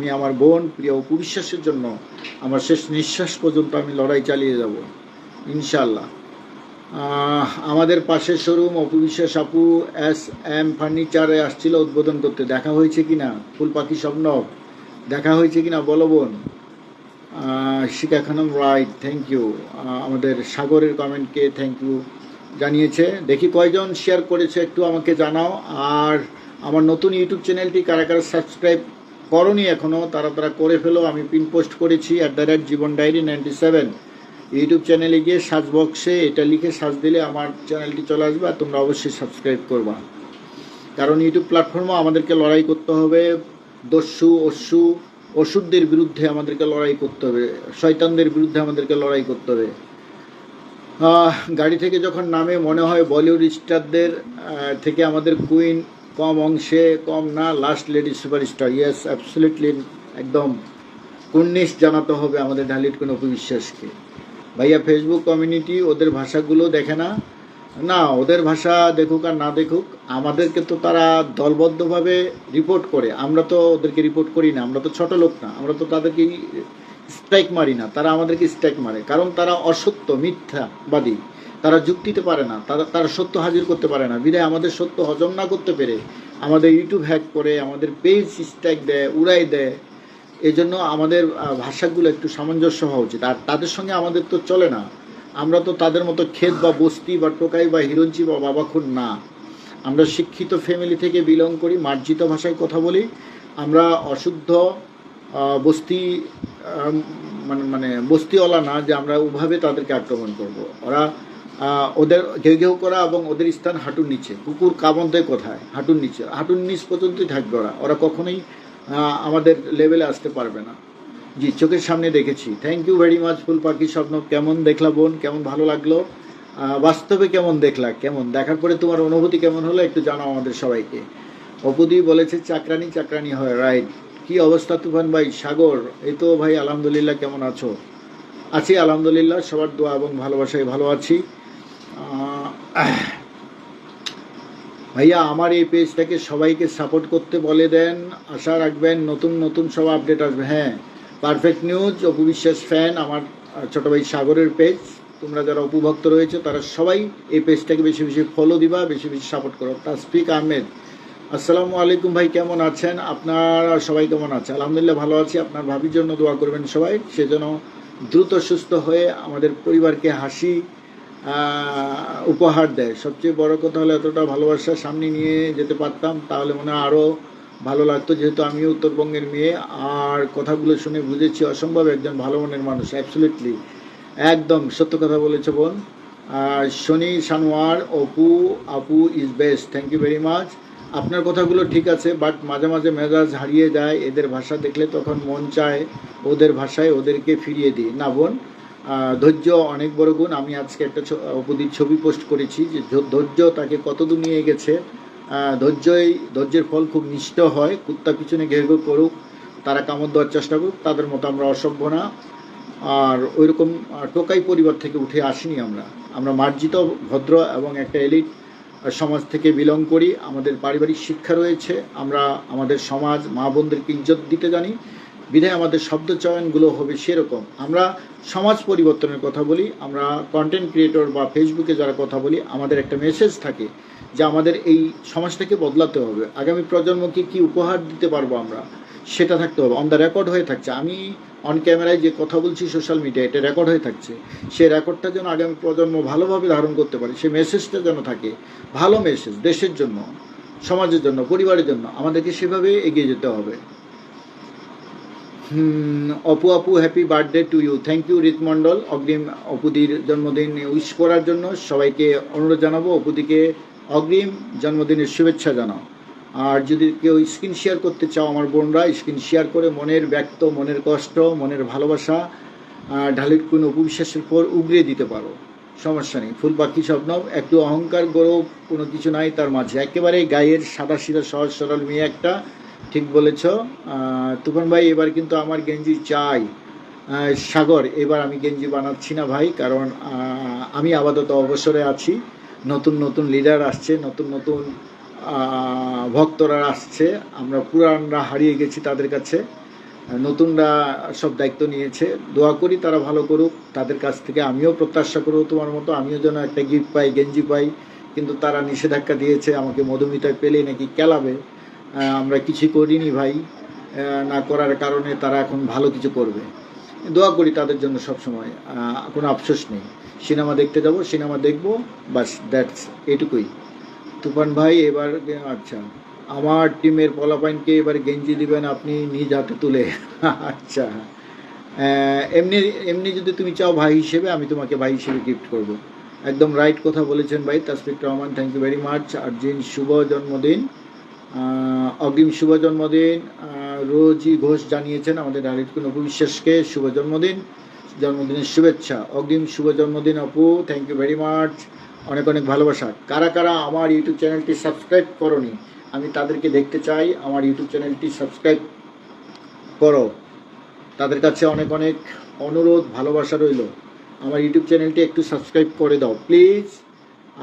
আমি আমার বোন প্রিয় অপু বিশ্বাসের জন্য আমার শেষ নিঃশ্বাস পর্যন্ত আমি লড়াই চালিয়ে যাব ইনশাল্লাহ আমাদের পাশের শোরুম অপু বিশ্বাস আপু এস এম ফার্নিচারে আসছিল উদ্বোধন করতে। দেখা হয়েছে কিনা? ফুল পাখি স্বপ্ন। দেখা হয়েছে কি না বলো বোন। Shikha Khanam right thank you আমাদের সাগরের কমেন্টকে থ্যাংক ইউ জানিয়েছে। দেখি কয়জন শেয়ার করেছে একটু আমাকে জানাও। আর আমার নতুন ইউটিউব চ্যানেলটি কারা কারা সাবস্ক্রাইব করনি এখনও তারা তারা করে ফেলো, আমি পিন পোস্ট করেছি at the rate Jibon diary ninety seven YouTube চ্যানেলে গিয়ে সার্চ বক্সে এটা লিখে সার্চ দিলে আমার চ্যানেলটি চলে আসবে আর তোমরা অবশ্যই সাবস্ক্রাইব করবা। কারণ ইউটিউব প্ল্যাটফর্মে আমাদেরকে লড়াই করতে হবে, দস্যু অস্যু ওষুধদের বিরুদ্ধে আমাদেরকে লড়াই করতে হবে, শয়তানদের বিরুদ্ধে আমাদেরকে লড়াই করতে হবে। গাড়ি থেকে যখন নামে, মনে হয় বলিউড স্টারদের থেকে আমাদের কুইন কম অংশে, কম না last lady superstar yes absolutely একদম। কুন্নিশ জানাতে হবে আমাদের ঢালির কোনো অপবিশ্বাসকে। ভাইয়া ফেসবুক কমিউনিটি ওদের ভাষাগুলো দেখে না? না, ওদের ভাষা দেখুক আর না দেখুক, আমাদেরকে তো তারা দলবদ্ধভাবে রিপোর্ট করে। আমরা তো ওদেরকে রিপোর্ট করি না, আমরা তো ছোট লোক না, আমরা তো তাদেরকে স্ট্রাইক মারি না, তারা আমাদেরকে স্ট্রাইক মারে। কারণ তারা অসত্য, মিথ্যাবাদী। তারা যুক্তিতে পারে না, তারা তারা সত্য হাজির করতে পারে না। বিদায়, আমাদের সত্য হজম না করতে পেরে আমাদের ইউটিউব হ্যাক করে, আমাদের পেজ স্ট্রাইক দেয়, উড়াই দেয় এই জন্য আমাদের ভাষাগুলো একটু সামঞ্জস্য হওয়া উচিত। আর তাদের সঙ্গে আমাদের তো চলে না। আমরা তো তাদের মতো ক্ষেত বা বস্তি বা টোকাই বা হিরঞ্চি বা বাবাখুন না। আমরা শিক্ষিত ফ্যামিলি থেকে বিলং করি, মার্জিত ভাষায় কথা বলি। আমরা অশুদ্ধ বস্তি মানে মানে বস্তিওয়ালা না যে আমরা ওভাবে তাদেরকে আক্রমণ করব। ওরা ওদের ঘেউ ঘেউ করা এবং ওদের স্থান হাঁটুর নিচে। কুকুর দেয় কোথায়? হাঁটুর নিচে। হাঁটুর নিচ পর্যন্তই থাকবে ওরা। ওরা কখনোই আমাদের লেভেলে আসতে পারবে না। জি, চোখের সামনে দেখেছি। থ্যাংক ইউ ভেরি মাচ ফুল পাখি স্বপ্ন। কেমন দেখলা বোন? কেমন ভালো লাগল? বাস্তবে কেমন দেখলা? কেমন? দেখার পরে তোমার অনুভূতি কেমন হলো? একটু জানাও আমাদের সবাইকে। অপুদি বলেছে, চাকরানি চাকরানি হয়। রাইট কি অবস্থা তুফান ভাই? সাগর, এই তো ভাই, আলহামদুলিল্লাহ, কেমন আছো? আছি, আলহামদুলিল্লাহ, সবার দোয়া এবং ভালোবাসায় ভালো আছি। ভাইয়া, আমার এই পেজটাকে সবাইকে সাপোর্ট করতে বলে দেন। আশা রাখবেন নতুন নতুন সব আপডেট আসবে। হ্যাঁ perfect news Apu Biswas fan আমার ছোট ভাই সাগরের পেজ তোমরা যারা উপভক্ত রয়েছে, তারা সবাই এই পেজটাকে বেশি বেশি ফলো দিবা, বেশি বেশি সাপোর্ট করো। তাসফিক আহমেদ, আসসালামু আলাইকুম ভাই, কেমন আছেন? আপনারা সবাই কেমন আছে? আলহামদুলিল্লাহ ভালো আছি, আপনার ভাবির জন্য দোয়া করবেন সবাই। সেজন্য দ্রুত সুস্থ হয়ে আমাদের পরিবারকে হাসি উপহার দেয়। সবচেয়ে বড় কথা হলো এতটা ভালোবাসা সামনে নিয়ে যেতে পারতাম, তাহলে মনে হয় আরও ভালো লাগতো। যেহেতু আমিও উত্তরবঙ্গের মেয়ে, আর কথাগুলো শুনে বুঝেছি অসম্ভব একজন ভালো মনের মানুষ অ্যাবসলিউটলি একদম সত্য কথা বলেছে বোন। আর শনি সানোয়ার অপু, আপু is best thank you very much আপনার কথাগুলো ঠিক আছে বাট মাঝে মাঝে মেজাজ হারিয়ে যায়। এদের ভাষা দেখলে তখন মন চায়, ওদের ভাষায় ওদেরকে ফিরিয়ে দিই। না বোন? ধৈর্য অনেক বড় গুণ। আমি আজকে একটা অপুদির ছবি পোস্ট করেছি যে ধৈর্য তাকে কতদূর নিয়ে গেছে ধৈর্যই, ধৈর্যের ফল খুব মিষ্ট হয়। কুত্তা পিছনে ঘেউ করুক, তারা কামড় দেওয়ার চেষ্টা করুক, তাদের মতো আমরা অসভ্য না। আর ওইরকম টোকাই পরিবার থেকে উঠে আসিনি আমরা। আমরা মার্জিত, ভদ্র এবং একটা এলিট সমাজ থেকে বিলং করি। আমাদের পারিবারিক শিক্ষা রয়েছে। আমরা, আমাদের সমাজ, মা বোনদেরকে ইজ্জত দিতে জানি। বিধায় আমাদের শব্দ চয়নগুলো হবে সেরকম। আমরা সমাজ পরিবর্তনের কথা বলি, আমরা কন্টেন্ট ক্রিয়েটর বা ফেসবুকে যারা কথা বলি, আমাদের একটা মেসেজ থাকে যে আমাদের এই সমাজটাকে বদলাতে হবে। আগামী প্রজন্মকে কি উপহার দিতে পারব আমরা? সেটা থাকতে হবে। অন দ্য রেকর্ড হয়ে থাকছে। আমি অন ক্যামেরায় যে কথা বলছি সোশ্যাল মিডিয়া এটা রেকর্ড হয়ে থাকছে। সেই রেকর্ডটা যেন আগামী প্রজন্ম ভালোভাবে ধারণ করতে পারে সেই মেসেজটা যেন থাকে। ভালো মেসেজ দেশের জন্য, সমাজের জন্য, পরিবারের জন্য, আমাদেরকে সেভাবে এগিয়ে যেতে হবে। অপু আপু happy birthday to you thank you Rit Mondal অগ্রিম অপুদির জন্মদিন উইশ করার জন্য সবাইকে অনুরোধ জানাব অপুদিকে অগ্রিম জন্মদিনের শুভেচ্ছা জানাও। আর যদি কেউ স্ক্রিন শেয়ার করতে চাও আমার বোনরা স্ক্রিন শেয়ার করে মনের ব্যক্ত, মনের কষ্ট, মনের ভালোবাসা ঢালির কোনো উপবিশ্বাসের পর উগড়ে দিতে পারো। সমস্যা নেই। ফুল পাখি স্বপ্ন একটু অহংকার গৌরব কোনো কিছু নাই তার মাঝে। একেবারে গায়ের সাদা সিধা সহজ সরল মেয়ে একটা। ঠিক বলেছ। তুফান ভাই, এবার কিন্তু আমার গেঞ্জি চাই। সাগর, এবার আমি গেঞ্জি বানাচ্ছি না ভাই, কারণ আমি আপাতত অবসরে আছি। নতুন নতুন লিডার আসছে, নতুন নতুন ভক্তরা আসছে। আমরা পুরানরা হারিয়ে গেছি তাদের কাছে। নতুনরা সব দায়িত্ব নিয়েছে। দোয়া করি তারা ভালো করুক। তাদের কাছ থেকে আমিও প্রত্যাশা করব তোমার মতো। আমিও যেন একটা গিফট পাই, গেঞ্জি পাই। কিন্তু তারা নিষেধাজ্ঞা দিয়েছে, আমাকে মধুমিতায় পেলেই নাকি কেলাবে। আমরা কিছু করিনি ভাই। না করার কারণে তারা এখন ভালো কিছু করবে। দোয়া করি তাদের জন্য সবসময়। কোনো আফসোস নেই। সিনেমা দেখতে যাব, সিনেমা দেখব, বাস দ্যাটস এটুকুই। তুফান ভাই, এবার আচ্ছা আমার টিমের পলাপাইনকে এবার গেঞ্জি দিবেন আপনি নিজ হাতে তুলে। আচ্ছা এমনি এমনি যদি তুমি চাও ভাই হিসেবে, আমি তোমাকে ভাই হিসেবে গিফট করব। একদম রাইট কথা বলেছেন ভাই, Tasfiq Rahman thank you very much আর আর্জিন, শুভ জন্মদিন। অগ্রিম শুভ জন্মদিন। রোজি ঘোষ জানিয়েছেন আমাদের ডালিটকুন অপু বিশ্বাসকে, শুভ জন্মদিন, জন্মদিনের শুভেচ্ছা। অগ্রিম শুভ জন্মদিন, Apu thank you very much অনেক অনেক ভালোবাসা। কারা কারা আমার ইউটিউব চ্যানেলটি সাবস্ক্রাইব করনি, আমি তাদেরকে দেখতে চাই। আমার ইউটিউব চ্যানেলটি সাবস্ক্রাইব করো। তাদের কাছে অনেক অনেক অনুরোধ, ভালোবাসা রইল। আমার ইউটিউব চ্যানেলটি একটু সাবস্ক্রাইব করে দাও প্লিজ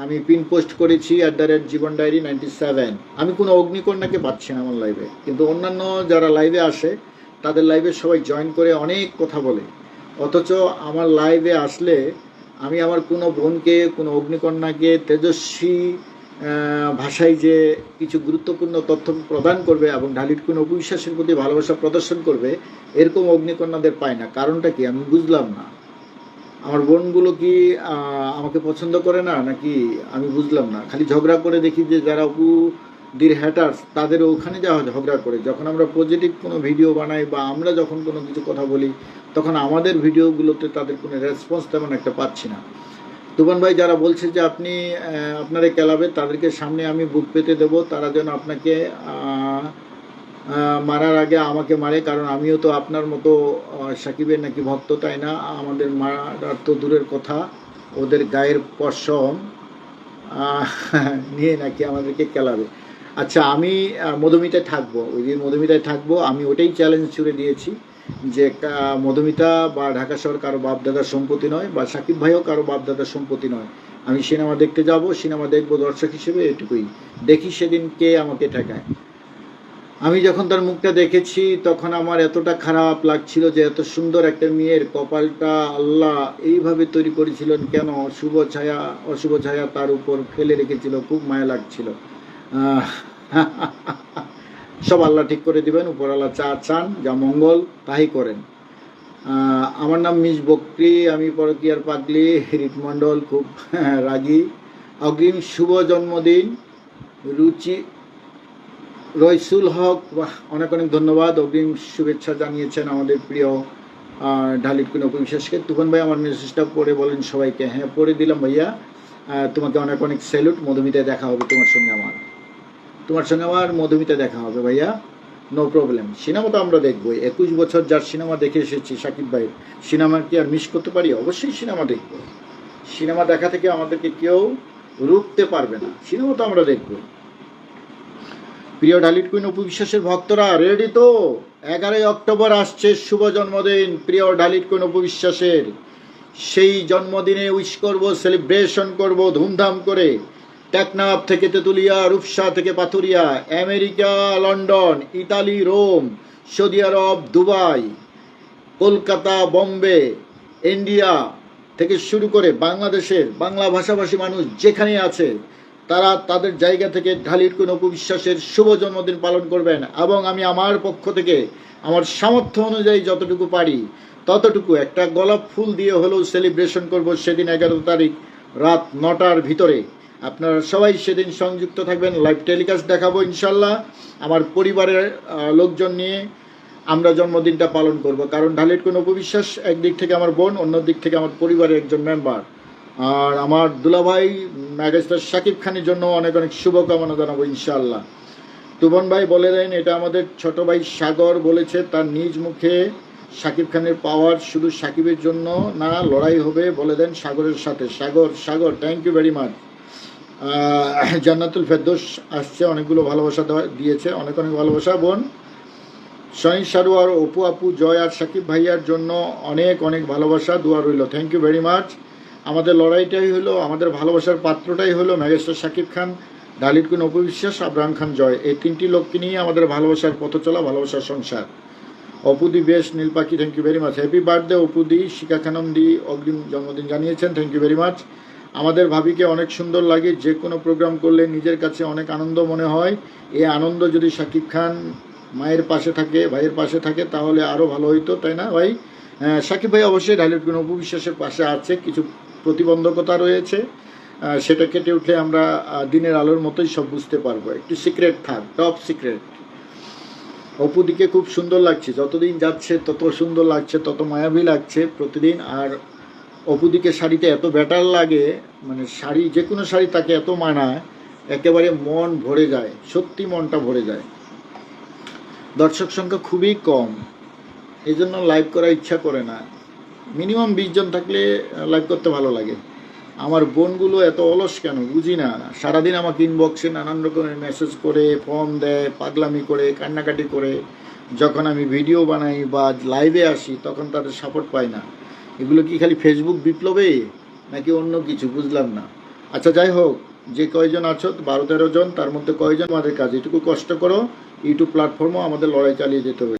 আমি পিন পোস্ট করেছি at the rate Jibon diary ninety seven আমি কোনো অগ্নিকন্যাকে পাচ্ছি না আমার লাইভে কিন্তু অন্যান্য যারা লাইভে আসে, তাদের লাইভে সবাই জয়েন করে অনেক কথা বলে। অথচ আমার লাইভে আসলে আমি আমার কোনো বোনকে, কোনো অগ্নিকন্যাকে তেজস্বী ভাষায় যে কিছু গুরুত্বপূর্ণ তথ্য প্রদান করবে এবং ঢালির কোনো অবিশ্বাসের প্রতি ভালোবাসা প্রদর্শন করবে, এরকম অগ্নিকন্যাদের পায় না। কারণটা কি? আমি বুঝলাম না। আমার বোনগুলো কি আমাকে পছন্দ করে না? নাকি আমি বুঝলাম না। খালি ঝগড়া করে দেখি যে যারা দির হ্যাটার্স তাদের ওখানে যাওয়া ঝগড়া করে। যখন আমরা পজিটিভ কোনো ভিডিও বানাই বা আমরা যখন কোনো কিছু কথা বলি, তখন আমাদের ভিডিওগুলোতে তাদের কোনো রেসপন্স তেমন একটা পাচ্ছি না। তুফান ভাই যারা বলছে যে আপনি আপনারে কেলাবে তাদেরকে সামনে আমি বুক পেতে দেব, তারা যেন আপনাকে মারার আগে আমাকে মারে, কারণ আমিও তো আপনার মতো সাকিবের নাকি ভক্ত, তাই না? আমাদের মারার তো দূরের কথা, ওদের গায়ের পশম নিয়ে নাকি আমাদেরকে খেলাবে। আচ্ছা আমি মধুমিতায় থাকব, ওই যে মধুমিতায় থাকব, আমি ওটাই চ্যালেঞ্জ ছুড়ে দিয়েছি, যে মধুমিতা বা ঢাকা শহর কারও বাপদাদার সম্পত্তি নয়, বা সাকিব ভাইও কারও বাপদাদার সম্পত্তি নয়। আমি সিনেমা দেখতে যাব, সিনেমা দেখব দর্শক হিসেবে এটুকুই। দেখি সেদিন কে আমাকে ঠেকায়। আমি যখন তার মুখটা দেখেছি, তখন আমার এতটা খারাপ লাগছিল যে এত সুন্দর একটা মেয়ের কপালটা আল্লাহ এইভাবে তৈরি করেছিলেন কেন? শুভ ছায়া, অশুভ ছায়া তার উপর ফেলে রেখেছিল, খুব মায়া লাগছিল। সব আল্লাহ ঠিক করে দিবেন, উপর আল্লাহ চা চান, যা মঙ্গল, তাই করেন। আমার নাম মিস বক্রি, আমি পরকিয়ার পাগলি রিটমণ্ডল খুব রাগী। অগ্রিম শুভ জন্মদিন, রুচি রইসুল হক অনেক অনেক ধন্যবাদ। অগ্রিম শুভেচ্ছা জানিয়েছেন আমাদের প্রিয় ঢালির কোনো বিশ্বাসকে তুফান ভাই, আমার মেসেজটা পড়ে বলেন সবাইকে। হ্যাঁ পড়ে দিলাম ভাইয়া। তোমাকে অনেক অনেক স্যালুট মধুমিতায় দেখা হবে তোমার সঙ্গে আমার। তোমার সঙ্গে আমার মধুমিতায় দেখা হবে ভাইয়া। নো প্রবলেম সিনেমা তো আমরা দেখব একুশ বছর যার সিনেমা দেখে এসেছি, সাকিব ভাইয়ের। সিনেমা কি আর মিস করতে পারি? অবশ্যই সিনেমা দেখব। সিনেমা দেখা থেকে আমাদেরকে কেউ রুখতে পারবে না। সিনেমা তো আমরা দেখব প্রিয় ডালিট কুইন অপু বিশ্বাসের ভক্তরা রেডি তো? এগারোই অক্টোবর আসছে শুভ জন্মদিন, প্রিয় ডালিট কুইন অপু বিশ্বাসের সেই জন্মদিনে উইশ করব সেলিব্রেশন করব, ধুমধাম করে। টেকনাফ থেকে তেতুলিয়া, রূপসা থেকে Pathuria, America, London, Italy, Rome, Saudi Arab, Dubai, Kolkata, Bombay, India থেকে শুরু করে বাংলাদেশের বাংলা ভাষাভাষী মানুষ যেখানে আছে তারা তাদের জায়গা থেকে ঢালির কোন উপবিশ্বাসের শুভ জন্মদিন পালন করবেন এবং আমি আমার পক্ষ থেকে আমার সামর্থ্য অনুযায়ী যতটুকু পারি, ততটুকু একটা গোলাপ ফুল দিয়ে হলেও সেলিব্রেশন করব সেদিন এগারো তারিখ রাত নটার ভিতরে। আপনারা সবাই সেদিন সংযুক্ত থাকবেন লাইভ টেলিকাস্ট দেখাবো ইনশাল্লাহ। আমার পরিবারের লোকজন নিয়ে আমরা জন্মদিনটা পালন করব। কারণ ঢালির কোনো উপবিশ্বাস একদিক থেকে আমার বোন অন্য দিক থেকে আমার পরিবারের একজন মেম্বার আর আমার দুলাভাই ম্যাগেস্টার শাকিব খানের জন্য অনেক অনেক শুভকামনা জানাব ইনশাল্লাহ তুবন ভাই বলে দেন, এটা আমাদের ছোট ভাই সাগর বলেছে, তার নিজ মুখে শাকিব খানের পাওয়ার শুধু সাকিবের জন্য না, লড়াই হবে, বলে দেন সাগরের সাথে। Sagar Sagar thank you very much Jannatul Ferdous আসছে, অনেকগুলো ভালোবাসা দিয়েছে, অনেক অনেক ভালোবাসা, বোন। সহিন সারু আর অপু আপু, জয় আর সাকিব ভাইয়ার জন্য অনেক অনেক ভালোবাসা, দোয়া রইল। থ্যাংক ইউ ভেরি মাচ আমাদের লড়াইটাই হলো, আমাদের ভালোবাসার পাত্রটাই হলো ম্যাগেস্টার সাকিব খান ডালিট কুন অপবিশ্বাস খান জয়। এই তিনটি লোককে নিয়ে আমাদের ভালোবাসার পথ চলা, ভালোবাসার সংসার। অপুদি বেশ নীল পাখি thank you very much happy birthday অপুদি Shikha Khanam দি, অগ্রিম জন্মদিন জানিয়েছেন থ্যাংক ইউ ভেরি মাচ আমাদের ভাবিকে অনেক সুন্দর লাগে, যে কোনো প্রোগ্রাম করলে নিজের কাছে অনেক আনন্দ মনে হয়। এই আনন্দ যদি শাকিব খান মায়ের পাশে থাকে, ভাইয়ের পাশে থাকে, তাহলে আরও ভালো হইতো, তাই না ভাই? শাকিব ভাই অবশ্যই ডাইলেট গুণ অপবিশ্বাসের পাশে আছে, কিছু প্রতিবন্ধকতা রয়েছে সেটা কেটে উঠলে আমরা দিনের আলোর মতোই সব বুঝতে পারব। একটু সিক্রেট থাক, টপ সিক্রেট। অপুদিকে খুব সুন্দর লাগছে, যতদিন যাচ্ছে তত সুন্দর লাগছে, তত মায়াবী লাগছে প্রতিদিন। আর অপুদিকে শাড়িতে এত ব্যাটার লাগে মানে শাড়ি যে কোনো শাড়ি তাকে এত মানায়, একেবারে মন ভরে যায়, সত্যি মনটা ভরে যায়। দর্শক সংখ্যা খুবই কম এই জন্য লাইভ করার ইচ্ছা করে না। মিনিমাম বিশ জন থাকলে লাইভ করতে ভালো লাগে। আমার বোনগুলো এত অলস কেন? বুঝি না সারাদিন আমাকে ইনবক্সে নানান রকমের মেসেজ করে ফোন দেয়, পাগলামি করে, কান্নাকাটি করে। যখন আমি ভিডিও বানাই বা লাইভে আসি, তখন তাদের সাপোর্ট পাই না। এগুলো কি খালি ফেসবুক বিপ্লবে? নাকি অন্য কিছু? বুঝলাম না। আচ্ছা যাই হোক, যে কয়জন আছো, বারো তেরো জন, তার মধ্যে কয়জন আমাদের কাজ? এটুকু কষ্ট করো। ইউটিউব প্ল্যাটফর্মও আমাদের লড়াই চালিয়ে যেতে হবে।